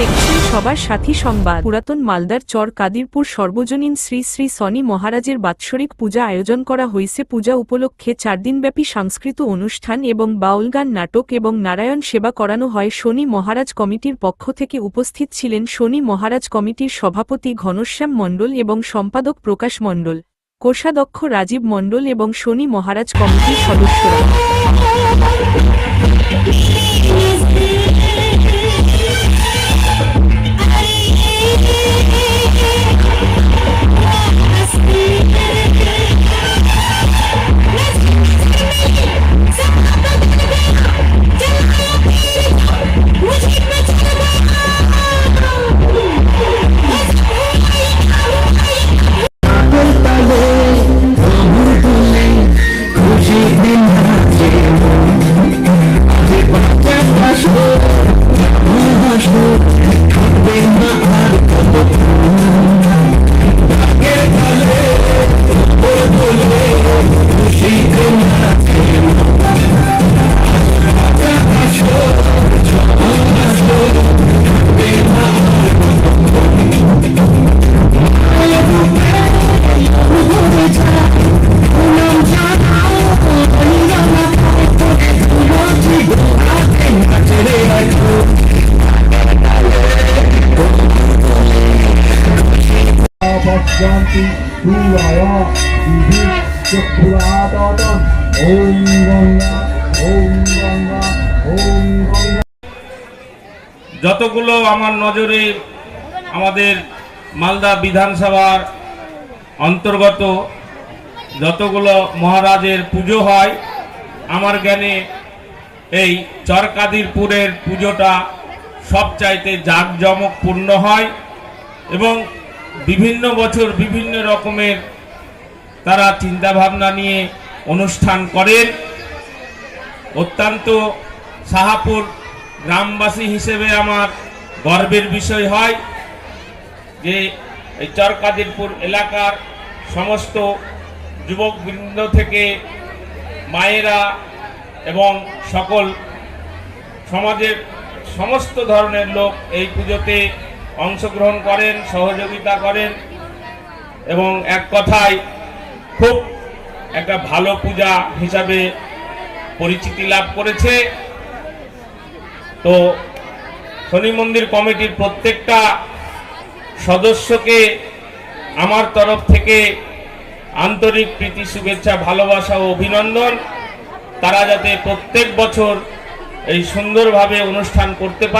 দেখছেন সবার সাথী সংবাদ। পুরাতন মালদার চর কাদিরপুর সর্বজনীন শ্রী শ্রী শনি মহারাজের বাৎসরিক পূজা আয়োজন করা হয়েছে। পূজা উপলক্ষে চারদিনব্যাপী সাংস্কৃত অনুষ্ঠান এবং বাউল গান, নাটক এবং নারায়ণ সেবা করানো হয়। শনি মহারাজ কমিটির পক্ষ থেকে উপস্থিত ছিলেন শনি মহারাজ কমিটির সভাপতি ঘনশ্যাম মণ্ডল এবং সম্পাদক প্রকাশ মণ্ডল, কোষাধ্যক্ষ রাজীব মণ্ডল এবং শনি মহারাজ কমিটির সদস্যরা। পশ্যান্তি প্রিয়ায় বিধি চক্ষুরাদত ওম গঙ্গা ওম গঙ্গা ওম গঙ্গা যতগুলো আমার নজরে আমাদের মালদা বিধানসভার অন্তর্গত যতগুলো মহারাজের পুজো হয়, আমার জ্ঞানে এই চরকাদিরপুরের পুজোটা সবচাইতে জাঁকজমকপূর্ণ হয় এবং বিভিন্ন বছর বিভিন্ন রকমের তারা চিন্তাভাবনা নিয়ে অনুষ্ঠান করেন। অত্যন্ত সাহাপুর গ্রামবাসী হিসেবে আমার গর্বের বিষয় হয় যে এই চরকাদিরপুর এলাকার সমস্ত যুবকবৃন্দ থেকে মায়েরা এবং সকল সমাজের সমস্ত ধরনের লোক এই পুজোতে অংশগ্রহণ করেন, সহযোগিতা করেন এবং এক কথায় খুব একটা ভালো পূজা হিসাবে পরিচিতি লাভ করেছে। তো শনি মন্দির কমিটির প্রত্যেকটা সদস্যকে আমার তরফ থেকে আন্তরিক প্রীতি, শুভেচ্ছা, ভালোবাসা ও অভিনন্দন। তারা যাতে প্রত্যেক বছর এই সুন্দরভাবে অনুষ্ঠান করতে পারে।